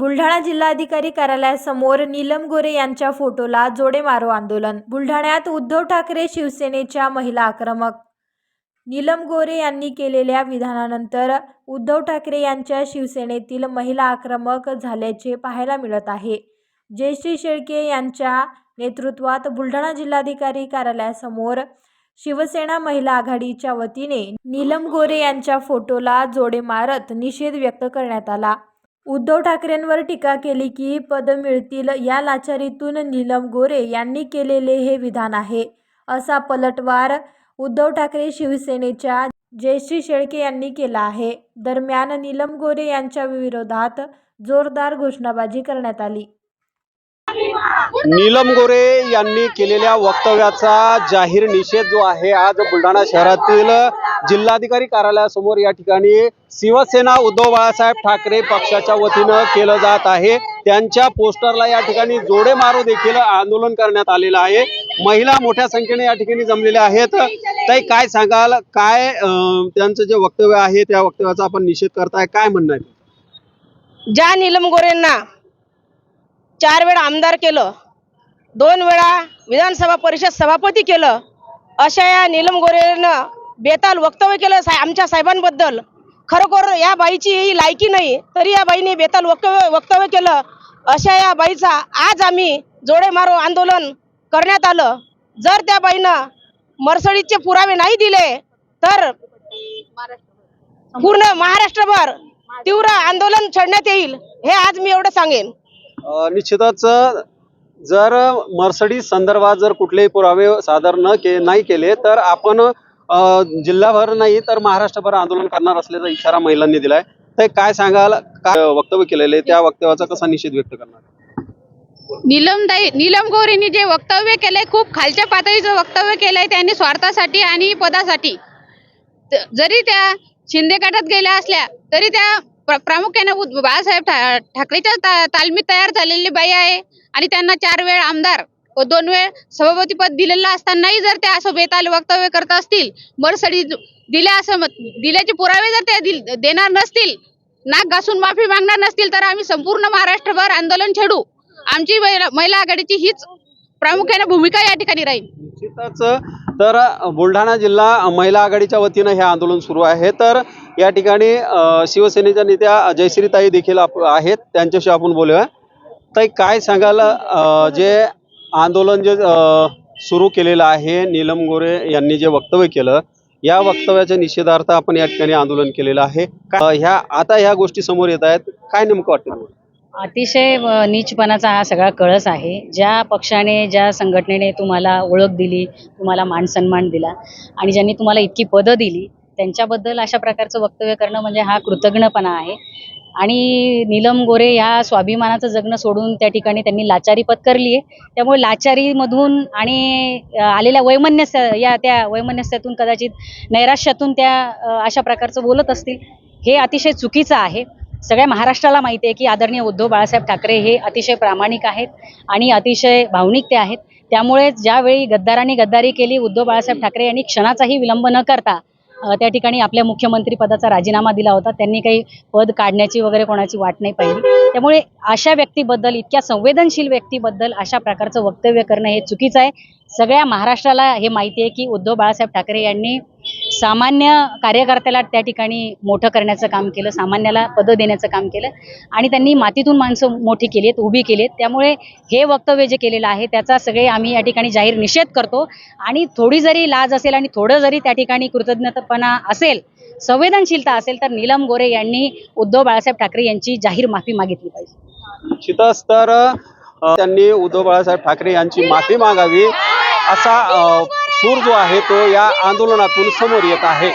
बुलढाणा जिल्हाधिकारी कार्यालयासमोर नीलम गोरे यांच्या फोटोला जोडे मारो आंदोलन. बुलढाण्यात उद्धव ठाकरे शिवसेनेच्या महिला आक्रमक. नीलम गोरे यांनी केलेल्या विधानानंतर उद्धव ठाकरे यांच्या शिवसेनेतील महिला आक्रमक झाल्याचे पाहायला मिळत आहे. जयश्री शेळके यांच्या नेतृत्वात बुलढाणा जिल्हाधिकारी कार्यालयासमोर शिवसेना महिला आघाडीच्या वतीने नीलम गोरे यांच्या फोटोला जोडे मारत निषेध व्यक्त करण्यात आला. उद्धव ठाकरेंवर टीका केली की पद मिळतील या लाचारीतून नीलम गोरे यांनी केलेले हे विधान आहे असा पलटवार उद्धव ठाकरे शिवसेनेच्या जयश्री शेळके यांनी केला आहे. दरम्यान नीलम गोरे यांच्या विरोधात जोरदार घोषणाबाजी करण्यात आली. नीलम गोरे यांनी केलेल्या वक्तव्याचा जाहीर निषेध जो आहे आज बुलढाणा शहरातील जिल्हाधिकारी कार्यालयासमोर या ठिकाणी शिवसेना उद्धव बाळासाहेब ठाकरे पक्षाच्या वतीनं केलं जात आहे. त्यांच्या पोस्टरला या ठिकाणी जोडे मारो देखील आंदोलन करण्यात आलेलं आहे. महिला मोठ्या संख्येने या ठिकाणी जमलेल्या आहेत. ताई काय सांगाल? काय त्यांचं जे वक्तव्य आहे त्या वक्तव्याचा आपण निषेध करताय. काय म्हणणं आहे? ज्या नीलम गोरेंना चार वेळा आमदार केलं दोन वेळा विधानसभा परिषद सभापती केलं अशा या नीलम गोरेनं बेताल वक्तव्य केलं साहेब आमच्या साहेबांबद्दल. खरोखर या बाईची ही लायकी नाही तरी या बाईने बेताल वक्तव्य वक्तव्य केलं. अशा या बाईचा आज आम्ही जोडे मारो आंदोलन करण्यात आलं. जर त्या बाईनं मर्सडीजचे पुरावे नाही दिले तर पूर्ण महाराष्ट्रभर तीव्र आंदोलन छेडण्यात येईल हे आज मी एवढं सांगेन. निश्चितच जर मर्सडीज संदर्भात जर कुठलेही पुरावे सादर न के नाही केले तर आपण जिल्हाभर नाही तर महाराष्ट्रभर आंदोलन करणार असल्याचा इशारा महिलांनी दिलाय. तर काय सांगाल? काय वक्तव्य केलेले? त्या वक्तव्याचा कसा निषेध व्यक्त करणार? नीलमताई नीलम गोरेंनी जे वक्तव्य केलंय खूप खालच्या पातळीचं वक्तव्य केलंय त्यांनी स्वार्थासाठी आणि पदासाठी. जरी त्या शिंदे गटात गेल्या असल्या तरी त्या प्रामुख्याने बाळासाहेब ठा- ठाकरेच्या ता- तालमीत तयार झालेली बाई आहे आणि त्यांना चार वेळ आमदार. व दोन वेळ सभापतीपद दिलेलं असतानाही जर त्या असं बेताल वक्तव्य करत असतील मरसडी दिल्या असं दिल्याचे पुरावे जर त्या देणार नसतील नाक घासून माफी मागणार नसतील तर आम्ही संपूर्ण महाराष्ट्रभर आंदोलन छेडू. आमची महिला महिला आघाडीची हीच प्रामुख्याने भूमिका या ठिकाणी राहील. निश्चितच तर बुलढाणा जिल्हा महिला आघाडीच्या वतीनं हे आंदोलन सुरू आहे. तर या ठिकाणी शिवसेनेच्या नेत्या जयश्रीताई देखील आप- आहेत. त्यांच्याशी आपण बोलूया. ताई काय सांगाल जे आंदोलन जे सुरू केलेलं आहे नीलम गोरे यांनी जे वक्तव्य केलं या वक्तव्याच्या निषेधार्थ आपण या ठिकाणी आंदोलन केलेलं आहे. ह्या आता ह्या गोष्टी समोर येत आहेत. काय नेमकं वाटतं अतिशय नीचपणाचा हा सगळा कळस आहे. ज्या पक्षाने ज्या संघटनेने तुम्हाला ओळख दिली तुम्हाला मान सन्मान दिला आणि ज्यांनी तुम्हाला इतकी पदं दिली त्यांच्याबद्दल अशा प्रकारचं वक्तव्य करणं म्हणजे हा कृतज्ञपणा आहे. आणि नीलम गोरे ह्या स्वाभिमानाचं जगणं सोडून त्या ठिकाणी त्यांनी लाचारी पत्करली आहे त्यामुळे लाचारीमधून आणि आलेल्या वैमनस्य या त्या वैमनस्यातून कदाचित नैराश्यातून त्या अशा प्रकारचं बोलत असतील हे अतिशय चुकीचं आहे. सगळ्या महाराष्ट्राला माहिती आहे की आदरणीय उद्धव बाळासाहेब ठाकरे हे अतिशय प्रामाणिक आहेत आणि अतिशय भावनिक ते आहेत. त्यामुळे ज्यावेळी गद्दारांनी गद्दारी केली उद्धव बाळासाहेब ठाकरे यांनी क्षणाचाही विलंब न करता त्या ठिकाणी आपल्या मुख्यमंत्री पदाचा राजीनामा दिला होता. त्यांनी काही पद काढण्याची वगैरे कोणाची वाट नाही पाहिली. त्यामुळे अशा व्यक्तीबद्दल इतक्या संवेदनशील व्यक्तीबद्दल अशा प्रकारचं वक्तव्य करणं हे चुकीचं आहे. सगळ्या महाराष्ट्राला हे माहिती आहे की उद्धव बाळासाहेब ठाकरे यांनी सामान्य कार्यकर्त्याला त्या ठिकाणी मोठं करण्याचं काम केलं सामान्याला पदं देण्याचं काम केलं आणि त्यांनी मातीतून माणसं मोठी केली आहेत उभी केली आहेत त्यामुळे हे वक्तव्य जे केलेलं आहे त्याचा सगळे आम्ही या ठिकाणी जाहीर निषेध करतो. आणि थोडी जरी लाज असेल आणि थोडं जरी त्या ठिकाणी कृतज्ञतापणा असेल संवेदनशीलता असेल तर नीलम गोरे यांनी उद्धव बाळासाहेब ठाकरे यांची जाहीर माफी मागितली पाहिजे. निश्चितच तर त्यांनी उद्धव बाळासाहेब ठाकरे यांची माफी मागावी असा सूर जो आहे तो या आंदोलनातून समोर येत आहे.